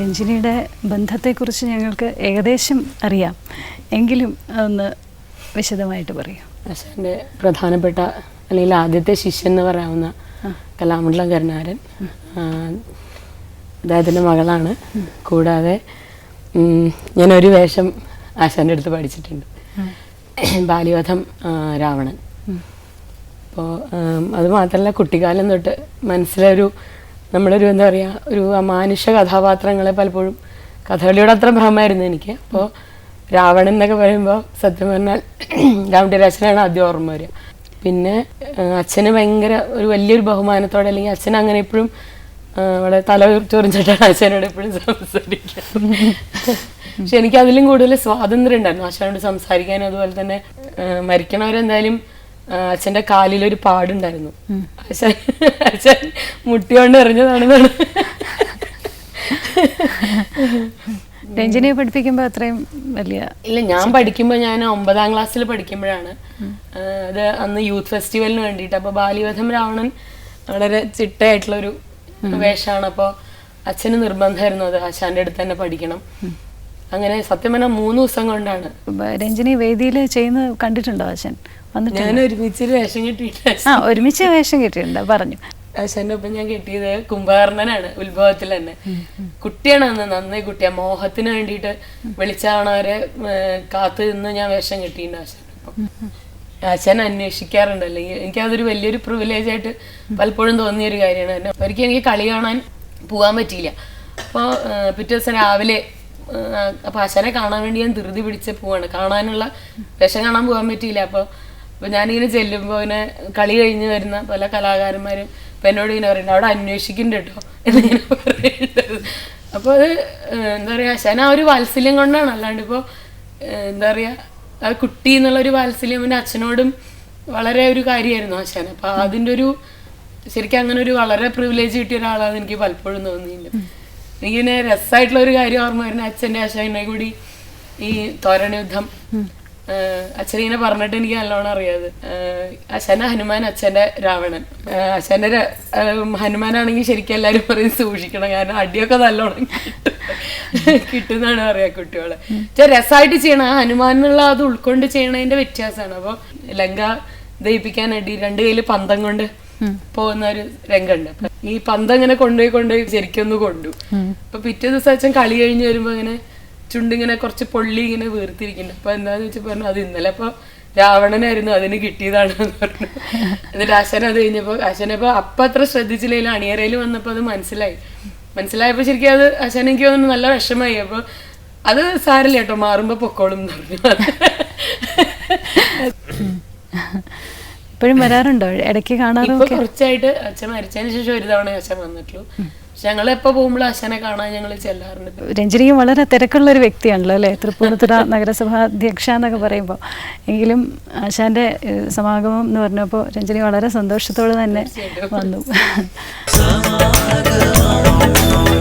രഞ്ജിനിയുടെ ബന്ധത്തെക്കുറിച്ച് ഞങ്ങൾക്ക് ഏകദേശം അറിയാം. എങ്കിലും അതൊന്ന് വിശദമായിട്ട് പറയാം. അച്ഛന്റെ പ്രധാനപ്പെട്ട അല്ലെങ്കിൽ ആദ്യത്തെ ശിഷ്യൻ എന്ന് പറയാവുന്ന കലാമണ്ഡലം കരുണാരൻ അദ്ദേഹത്തിന്റെ മകളാണ്. കൂടാതെ ഞാൻ ഞാനൊരു വേഷം ആശാന്റെ അടുത്ത് പഠിച്ചിട്ടുണ്ട്. ബാലിവധം രാവണൻ. അപ്പോൾ അത് മാത്രമല്ല കുട്ടിക്കാലം തൊട്ട് മനസ്സിലൊരു നമ്മളൊരു എന്താ പറയുക ഒരു അമാനുഷ കഥാപാത്രങ്ങളെ പലപ്പോഴും കഥകളിയോട് അത്ര ഭ്രമമായിരുന്നു എനിക്ക്. അപ്പോൾ രാവണൻ എന്നൊക്കെ പറയുമ്പോൾ സത്യം പറഞ്ഞാൽ രാമരാജനാണ് ആദ്യം ഓർമ്മ വരിക. പിന്നെ അച്ഛന് ഭയങ്കര ഒരു വലിയൊരു ബഹുമാനത്തോടെ അല്ലെങ്കിൽ അച്ഛൻ അങ്ങനെ എപ്പോഴും വളരെ തല ചൊറിഞ്ഞിട്ടാണ് അച്ഛനോട് എപ്പോഴും സംസാരിക്കുക. പക്ഷെ എനിക്ക് അതിലും കൂടുതൽ സ്വാതന്ത്ര്യം ഉണ്ടായിരുന്നു. അച്ഛനോട് സംസാരിക്കാനും അതുപോലെ തന്നെ മരിക്കണവരെന്തായാലും അച്ഛന്റെ കാലിലൊരു പാടുണ്ടായിരുന്നു. അച്ഛൻ അച്ഛൻ മുട്ടിയോണ്ട് എറിഞ്ഞതാണെന്നാണ്. രഞ്ജനെ പഠിപ്പിക്കുമ്പോൾ അത്രയും വലിയ ഇല്ല ഞാൻ പഠിക്കുമ്പോൾ ഞാൻ ഒമ്പതാം ക്ലാസ്സിൽ പഠിക്കുമ്പോഴാണ്. അത് അന്ന് യൂത്ത് ഫെസ്റ്റിവലിന് വേണ്ടിട്ട് അപ്പോൾ ബാലിവധം രാവണൻ വളരെ ചിട്ടയായിട്ടുള്ള ഒരു വേഷമാണ്. അപ്പോൾ അച്ഛന് നിർബന്ധമായിരുന്നു അത് ആശാന്റെ അടുത്ത് തന്നെ പഠിക്കണം. അങ്ങനെ സത്യം പറഞ്ഞാൽ മൂന്ന് ദിവസം കൊണ്ടാണ്. രഞ്ജിനി വേദിയിൽ ചെയ്യുന്ന കണ്ടിട്ടുണ്ടോ അച്ഛൻ വന്നിട്ട് ഞാൻ ഒരുമിച്ചൊരു വേഷം കിട്ടിയിട്ടുണ്ട്. ആ ഒരുമിച്ച് വേഷം കിട്ടിയിട്ടുണ്ട്. പറഞ്ഞു. ആശാന്റെ ഒപ്പം ഞാൻ കിട്ടിയത് കുംഭകർണനാണ് ഉത്ഭവത്തിൽ തന്നെ. കുട്ടിയാണ് അന്ന് നന്നായി കുട്ടിയാ. മോഹത്തിന് വേണ്ടിയിട്ട് വിളിച്ചാണവരെ കാത്തു നിന്ന് ഞാൻ വേഷം കിട്ടിയിട്ടുണ്ട് അച്ഛൻ ആശാൻ അന്വേഷിക്കാറുണ്ട്. അല്ലെങ്കിൽ എനിക്കതൊരു വലിയൊരു പ്രിവിലേജ് ആയിട്ട് പലപ്പോഴും തോന്നിയ ഒരു കാര്യമാണ്. തന്നെ ഒരിക്കലും എനിക്ക് കളി കാണാൻ പോകാൻ പറ്റിയില്ല. അപ്പോൾ പിറ്റേ ദിവസം രാവിലെ അപ്പോൾ ആശാനെ കാണാൻ വേണ്ടി ഞാൻ ധൃതി പിടിച്ച് പോവാണ്. കാണാനുള്ള വേഷം കാണാൻ പോകാൻ പറ്റിയില്ല. അപ്പോൾ അപ്പൊ ഞാനിങ്ങനെ ചെല്ലുമ്പോൾ ഇങ്ങനെ കളി കഴിഞ്ഞ് വരുന്ന പല കലാകാരന്മാരും ഇപ്പൊ എന്നോട് ഇങ്ങനെ പറയുന്നുണ്ട് അവിടെ അന്വേഷിക്കുന്നുണ്ട് കേട്ടോ എന്നിങ്ങനെ പറയുന്നത് അപ്പൊ അത് എന്താ പറയാ ആശാൻ ആ ഒരു വാത്സല്യം കൊണ്ടാണ്. അല്ലാണ്ട് ഇപ്പോൾ എന്താ പറയാ ആ കുട്ടി എന്നുള്ള ഒരു വാത്സല്യം എന്റെ അച്ഛനോടും വളരെ ഒരു കാര്യമായിരുന്നു ആശാൻ അപ്പൊ അതിന്റെ ഒരു ശരിക്കും അങ്ങനെ ഒരു വളരെ പ്രിവിലേജ് കിട്ടിയ ഒരാളാണെന്ന് എനിക്ക് പലപ്പോഴും തോന്നിയിട്ടുണ്ട് പിന്നെ രസമായിട്ടുള്ള ഒരു കാര്യം ഓർമ്മ വരുന്ന അച്ഛന്റെ ആശാനെ കൂടി ഈ തോരണ യുദ്ധം. അച്ഛൻ ഇങ്ങനെ പറഞ്ഞിട്ട് എനിക്ക് നല്ലോണം അറിയാത് അച്ഛന ഹനുമാൻ അച്ഛന്റെ രാവണൻ. അച്ഛന്റെ അച്ഛന്റെ ഹനുമാനാണെങ്കിൽ ശരിക്കും എല്ലാവരും പറയും സൂക്ഷിക്കണം കാരണം അടിയൊക്കെ നല്ലോണം കിട്ടുന്നതാണ് പറയാ കുട്ടികളെ. പക്ഷെ രസമായിട്ട് ചെയ്യണം. ആ ഹനുമാൻ എന്നുള്ള അത് ഉൾക്കൊണ്ട് ചെയ്യണതിന്റെ വ്യത്യാസമാണ്. അപ്പോൾ ലങ്ക ദഹിപ്പിക്കാൻ അടി രണ്ട് കയ്യിൽ പന്തം കൊണ്ട് പോകുന്ന ഒരു രംഗമുണ്ട്. ഈ പന്ത് അങ്ങനെ കൊണ്ടുപോയി കൊണ്ടുപോയി ശരിക്കൊന്ന് കൊണ്ടു. അപ്പൊ പിറ്റേ ദിവസം അച്ഛൻ കളി കഴിഞ്ഞ് വരുമ്പോ ഇങ്ങനെ ചുണ്ടിങ്ങനെ കുറച്ച് പൊള്ളി ഇങ്ങനെ വീർത്തിരിക്കുന്നുണ്ട്. അപ്പൊ എന്താന്ന് വെച്ചാൽ പറഞ്ഞു അത് ഇന്നലെ അപ്പൊ രാവണനായിരുന്നു അതിന് കിട്ടിയതാണ് പറഞ്ഞു. എന്നിട്ട് അച്ഛൻ അത് കഴിഞ്ഞപ്പോ അച്ഛനപ്പോ അപ്പൊ അത്ര ശ്രദ്ധിച്ചില്ലെങ്കിലും അണിയറയിൽ വന്നപ്പോ അത് മനസ്സിലായി. മനസ്സിലായപ്പോ ശരിക്കും അത് അച്ഛൻ എനിക്ക് തോന്നുന്നു നല്ല വിഷമായി അപ്പൊ അത് സാരില്ല കേട്ടോ മാറുമ്പോ പൊക്കോളും എന്ന് പറഞ്ഞു. ഇപ്പോഴും വരാറുണ്ടോ? ഇടയ്ക്ക് കാണാറുണ്ട് കുറച്ചായിട്ട് അച്ഛൻ മരിച്ചതിന് ശേഷം ഒരു തവണ അച്ഛൻ വന്നിട്ടുള്ളൂ. പക്ഷെ ഞങ്ങൾ എപ്പോ പോകുമ്പോൾ അച്ഛനെ കാണാൻ ഞങ്ങൾ ചെല്ലാറുണ്ട്. രഞ്ജനിയും വളരെ തിരക്കുള്ള ഒരു വ്യക്തിയാണല്ലോ അല്ലേ? തൃപ്പൂണിത്തുറ നഗരസഭാ അധ്യക്ഷ എന്നൊക്കെ പറയുമ്പോൾ എങ്കിലും ആശാന്റെ സമാഗമം എന്ന് പറഞ്ഞപ്പോൾ രഞ്ജനി വളരെ സന്തോഷത്തോടെ തന്നെ വന്നു.